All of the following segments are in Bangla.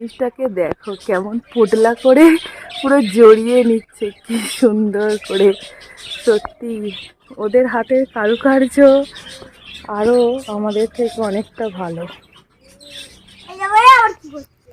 জিনিসটাকে দেখো কেমন পোটলা করে পুরো জড়িয়ে নিচ্ছে কি সুন্দর করে। সত্যি ওদের হাতের কারুকার্য আরও আমাদের থেকে অনেকটা ভালো।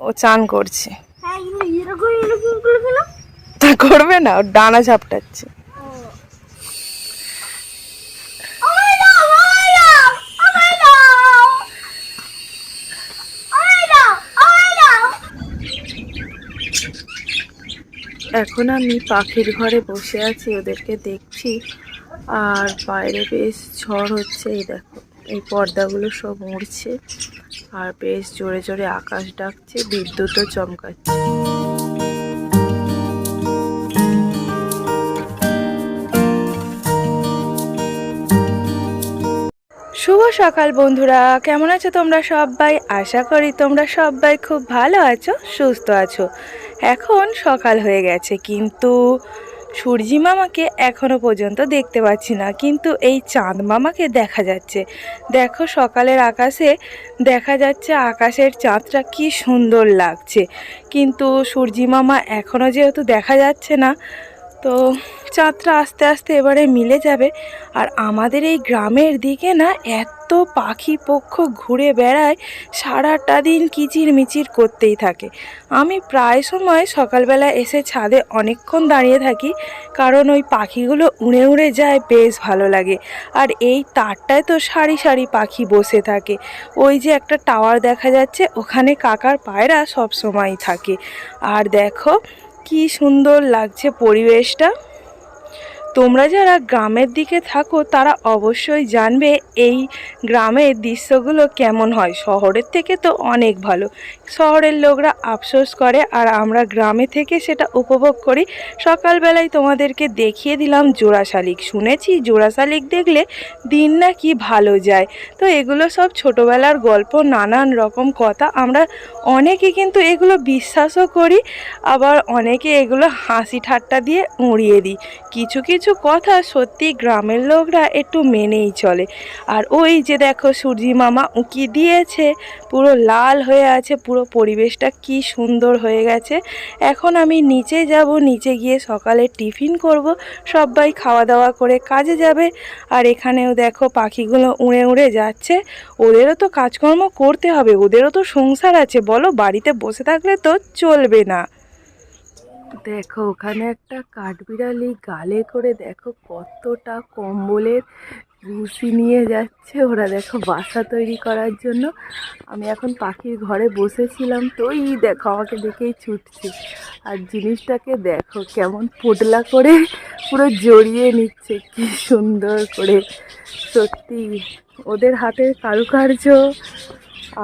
ও চান করছে। তা করবে না ওর ডানা ঝাপটাচ্ছে। এখন আমি পাখির ঘরে বসে আছি, ওদেরকে দেখছি। আর বাইরে বেশ ঝড় হচ্ছে, এই দেখো, এই পর্দাগুলো সব উড়ছে আর বেশ জোরে জোরে আকাশ ডাকছে, বিদ্যুৎও চমকাচ্ছে। শুভ সকাল বন্ধুরা, কেমন আছো তোমরা সবাই? আশা করি তোমরা সবাই খুব ভালো আছো, সুস্থ আছো। এখন সকাল হয়ে গেছে, কিন্তু সূর্যি মামাকে এখনও পর্যন্ত দেখতে পাচ্ছি না, কিন্তু এই চাঁদ মামাকে দেখা যাচ্ছে। দেখো সকালের আকাশে দেখা যাচ্ছে আকাশের চাঁদটা কি সুন্দর লাগছে, কিন্তু সূর্যি মামা এখনও যেহেতু দেখা যাচ্ছে না, তো চাঁদটা আস্তে আস্তে এবারে মিলে যাবে। আর আমাদের এই গ্রামের দিকে না এত পাখি পক্ষ ঘুরে বেড়ায় সারাটা দিন কিচির মিচির করতেই থাকে। আমি প্রায় সময় সকালবেলা এসে ছাদে অনেকক্ষণ দাঁড়িয়ে থাকি, কারণ ওই পাখিগুলো উড়ে উড়ে যায়, বেশ ভালো লাগে। আর এই তারটায় তো সারি সারি পাখি বসে থাকে। ওই যে একটা টাওয়ার দেখা যাচ্ছে, ওখানে কাকার পায়রা সব সময় থাকে। আর দেখো, কি সুন্দর লাগছে পরিবেশটা। তোমরা যারা গ্রামের দিকে থাকো, তারা অবশ্যই জানবে এই গ্রামের দৃশ্যগুলো কেমন হয়। শহরের থেকে তো অনেক ভালো। শহরের লোকরা আফসোস করে, আর আমরা গ্রামে থেকে সেটা উপভোগ করি। সকালবেলায় তোমাদেরকে দেখিয়ে দিলাম জোড়া শালিক শুনেছি জোড়া শালিক দেখলে দিন না নাকি ভালো যায়। তো এগুলো সব ছোটোবেলার গল্প, নানান রকম কথা। আমরা অনেকে কিন্তু এগুলো বিশ্বাসও করি, আবার অনেকে এগুলো হাসি ঠাট্টা দিয়ে উড়িয়ে দিই। কিছু কিছু কথা সত্যি গ্রামের লোকরা একটু মেনেই চলে। আর ওই যে দেখো সূর্যি মামা উঁকি দিয়েছে, পুরো লাল হয়ে আছে, পুরো পরিবেশটা কি সুন্দর হয়ে গেছে। এখন আমি নিচে যাব, নিচে গিয়ে সকালে টিফিন করব, সবাই খাওয়া দাওয়া করে কাজে যাবে। আর এখানেও দেখো পাখিগুলো উড়ে উড়ে যাচ্ছে। ওদেরও তো কাজকর্ম করতে হবে, ওদেরও তো সংসার আছে, বলো বাড়িতে বসে থাকলে তো চলবে না। দেখো, ওখানে একটা কাঠবিড়ালি গালে করে দেখো কতটা কম্বলের রুসি নিয়ে যাচ্ছে ওরা দেখো বাসা তৈরি করার জন্য। আমি এখন পাখির ঘরে বসেছিলাম, তো এই দেখো আমাকে দেখেই ছুটছে। আর জিনিসটাকে দেখো কেমন পোটলা করে পুরো জড়িয়ে নিচ্ছে, কি সুন্দর করে। সত্যি, ওদের হাতের কারুকার্য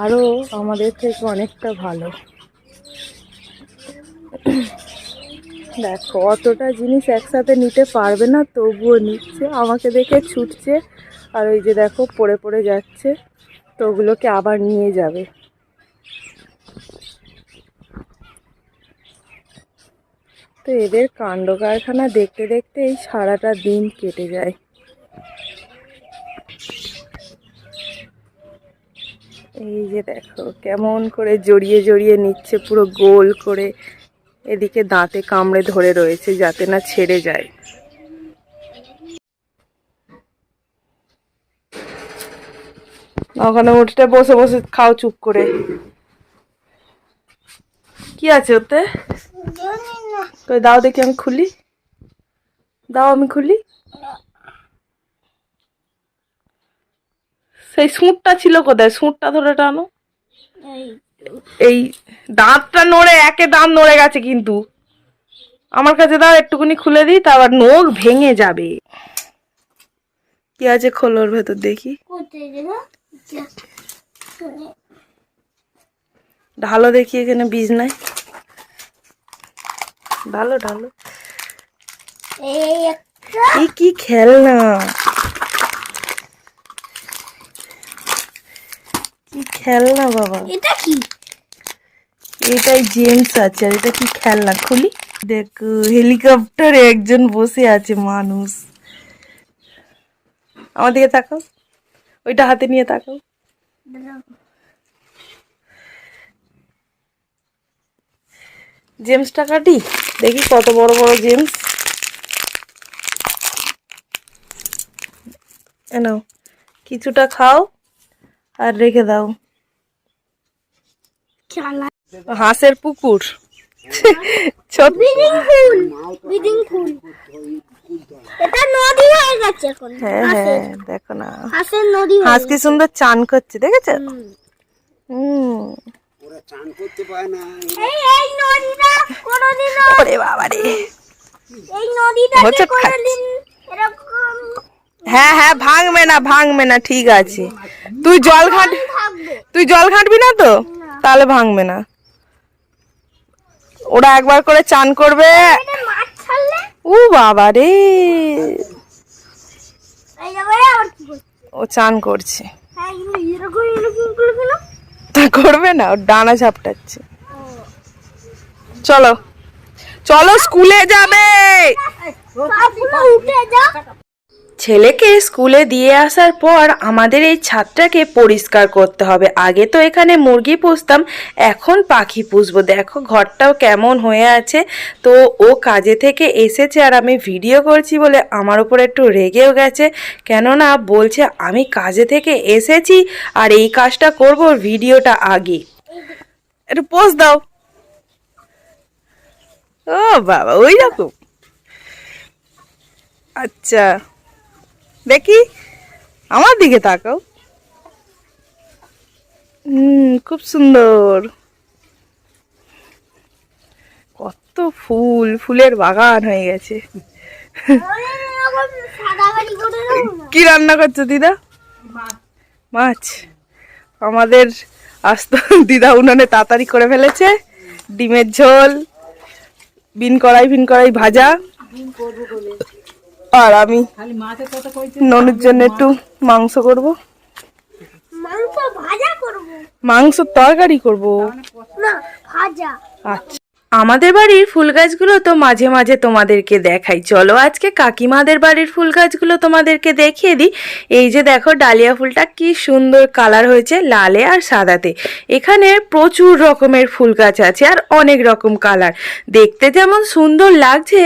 আরও আমাদের থেকে অনেকটা ভালো। দেখো, অতটা জিনিস একসাথে নিতে পারবে না, তবুও নিচ্ছে, আমাকে দেখে ছুটছে, আর ওই যে দেখো, পড়ে পড়ে যাচ্ছে, তো ওগুলোকে আবার নিয়ে যাবে। তো এদের কাণ্ড কারখানা দেখতে দেখতে এই সারাটা দিন কেটে যায়। এই যে দেখো, কেমন করে জড়িয়ে জড়িয়ে নিচ্ছে, পুরো গোল করে এদিকে দাঁতে কামড়ে ধরে রয়েছে যাতে না ছেড়ে যায়। ওখানে উঠতে বসে বসে খাও চুপ করে। কি আছে ওতে? কই দাও দেখি আমি খুলি। দাও আমি খুলি। সেই সুঁটটা ছিল কোথায়? সুঁটটা ধরে টানো। এই দাঁতটা নড়ে একে দাঁত নড়ে গেছে কিন্তু। আমার কাছে দাও একটুকুনি খুলে দিই তারপর নখ ভেঙে যাবে। কি আছে খোলোর ভেতর দেখি। ঢালো দেখি এখানে বীজ নাই। ঢালো ঢালো। এই কি খেলনা? কি খেলনা বাবা। এটা কি? এটাই জেমস আছে, আর এটা কি খেলনা? খুলি। দেখো হেলিকপ্টারে একজন বসে আছে মানুষ। আমার দিকে তাকাও। ওইটা হাতে নিয়ে তাকাও। জেমসটা কাটি? দেখি কত বড় বড় জেমস। এনাও কিছুটা খাও আর রেখে দাও। চালা হাঁসের পুকুর। ছোট ব্রিডিং ফুল ব্রিডিং ফুল। এটা নদী হয়ে গেছে এখন হ্যাঁ দেখো না। হাঁসের নদী হাঁস কি সুন্দর চান করছে দেখেছ? হুম। হুম। ওরা চান করতে পারে না। এই এই নদীটা কোনোদিনও ওরে বাবা রে এই নদীটাতে কোনোদিন এরকম হ্যাঁ হ্যাঁ ভাঙবে না ভাঙবে না ঠিক আছে। তুই জল ঘাট তুই জল ঘাটবি না তো? তাহলে ভাঙবে না। ওরা একবার করে চান করবে। ও বাবা রে ও চান করছে। হ্যাঁ তা করবে না ওর ডানা ঝাপটাচ্ছে। চলো। চলো স্কুলে যাবে। ছেলেকে স্কুলে দিয়ে আসার পর আমাদের এই ছাদটাকে পরিষ্কার করতে হবে। আগে তো এখানে মুরগি পুষতাম, এখন পাখি পুষবো। দেখো ঘরটাও কেমন হয়ে আছে। তো ও কাজে থেকে এসেছে আর আমি ভিডিও করছি বলে আমার উপর একটু রেগেও গেছে। কেননা বলছে, আমি কাজে থেকে এসেছি আর এই কাজটা করব ভিডিওটা আগে। একটু পোস্ট দাও। ও বাবা, ওই রকম। আচ্ছা। দেখি, আমার দিকে তাকাও। হুম, খুব সুন্দর। কত ফুল, ফুলের বাগান হয়ে গেছে। কি রান্না করছ, দিদা? মাছ। আমাদের আজ তো দিদা উনানে তাড়াতাড়ি করে ফেলেছে। ডিমের ঝোল, বিন কড়াই বিন কড়াই ভাজা। আর আমি ননুর জন্য একটু মাংস করব। মাংস তরকারি করব। মাংস তরকারি করব। আচ্ছা। আমাদের বাড়ির ফুল গাছগুলো তো মাঝে মাঝে তোমাদেরকে দেখাই। চলো আজকে কাকিমাদের বাড়ির ফুল গাছগুলো তোমাদেরকে দেখিয়ে দিই। এই যে দেখো, ডালিয়া ফুলটা কি সুন্দর কালার হয়েছে লালে আর সাদাতে। এখানে প্রচুর রকমের ফুল গাছ আছে আর অনেক রকম কালার। দেখতে যেমন সুন্দর লাগছে,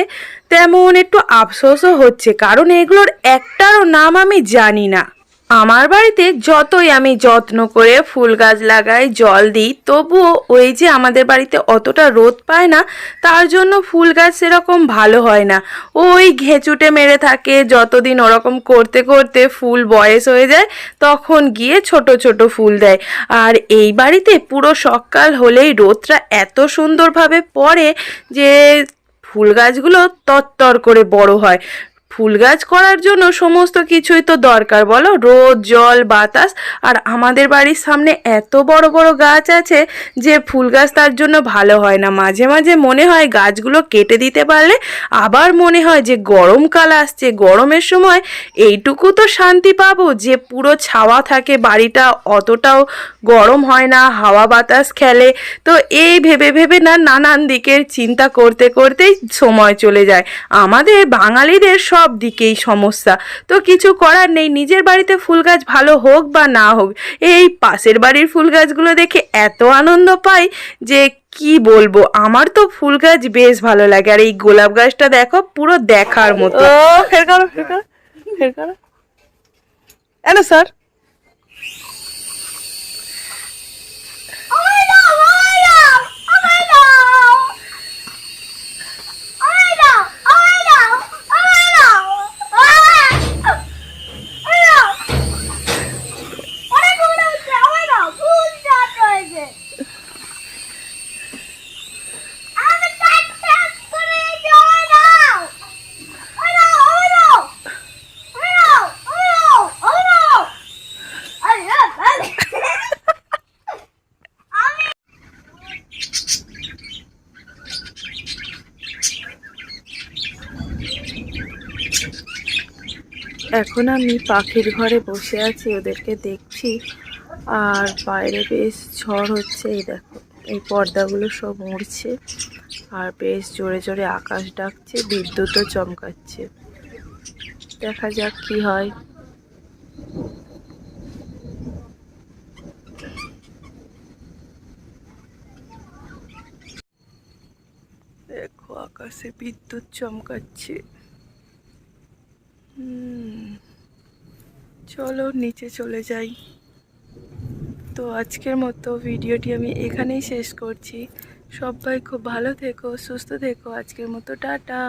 তেমন একটু আফসোসও হচ্ছে, কারণ এগুলোর একটারও নাম আমি জানি না। আমার বাড়িতে যতই আমি যত্ন করে ফুল গাছ লাগাই, জল দিই, তবুও ওই যে আমাদের বাড়িতে অতটা রোদ পায় না, তার জন্য ফুল গাছ সেরকম ভালো হয় না। ওই ঘেঁচুটে মেরে থাকে, যতদিন ওরকম করতে করতে ফুল বয়স হয়ে যায়, তখন গিয়ে ছোট ছোট ফুল দেয়। আর এই বাড়িতে পুরো সকাল হলেই রোদটা এত সুন্দরভাবে পড়ে যে ফুল গাছগুলো তত্তর করে বড় হয়। ফুল গাছ করার জন্য সমস্ত কিছুই তো দরকার, বলো? রোদ, জল, বাতাস, আর আমাদের বাড়ির সামনে এত বড় বড় গাছ আছে যে ফুল গাছ তার জন্য ভালো হয় না। মাঝে মাঝে মনে হয় গাছগুলো কেটে দিতে পারলে আবার মনে হয় যে গরমকাল আসছে, গরমের সময় এইটুকু তো শান্তি পাবো যে পুরো ছাওয়া থাকে বাড়িটা, অতটাও গরম হয় না, হাওয়া বাতাস খেলে। তো এই ভেবে ভেবে না নানান দিকের চিন্তা করতে করতেই সময় চলে যায়। আমাদের বাঙালিদের সব দিকেই সমস্যা। তো কিছু করার নেই নিজের বাড়িতে ফুল গাছ ভালো হোক বা না হোক এই পাশের বাড়ির ফুল গাছগুলো দেখে এত আনন্দ পাই যে কি বলব আমার তো ফুল গাছ বেশ ভালো লাগে। আর এই গোলাপ গাছটা দেখো পুরো দেখার মতো। ফের করো ফের করো ফের করো। স্যার ওই দাও ওই দাও ওই দাও ওই দাও ওই দাও ওই দাও ওই দাও অনেক ফুল উঠছে ওই দাও ফুল চাট হয়েছে আমি টাক টাক করে ওই দাও ওই দাও ওই দাও ওই দাও ওই দাও ওই দাও আরে আরে আমি এখন আমি পাখির ঘরে বসে আছি ওদেরকে দেখছি। আর বাইরে বেশ ঝড় হচ্ছে এই দেখো এই পর্দাগুলো সব উড়ছে আর বেশ জোরে জোরে আকাশ ডাকছে বিদ্যুৎও চমকাচ্ছে। দেখা যাক কি হয়। দেখো আকাশে বিদ্যুৎ চমকাচ্ছে। হুম, চলো, নিচে চলে যাই। তো আজকের মতো ভিডিওটি আমি এখানেই শেষ করছি। সবাই খুব ভালো থেকো, সুস্থ থেকো। আজকের মতো টাটা।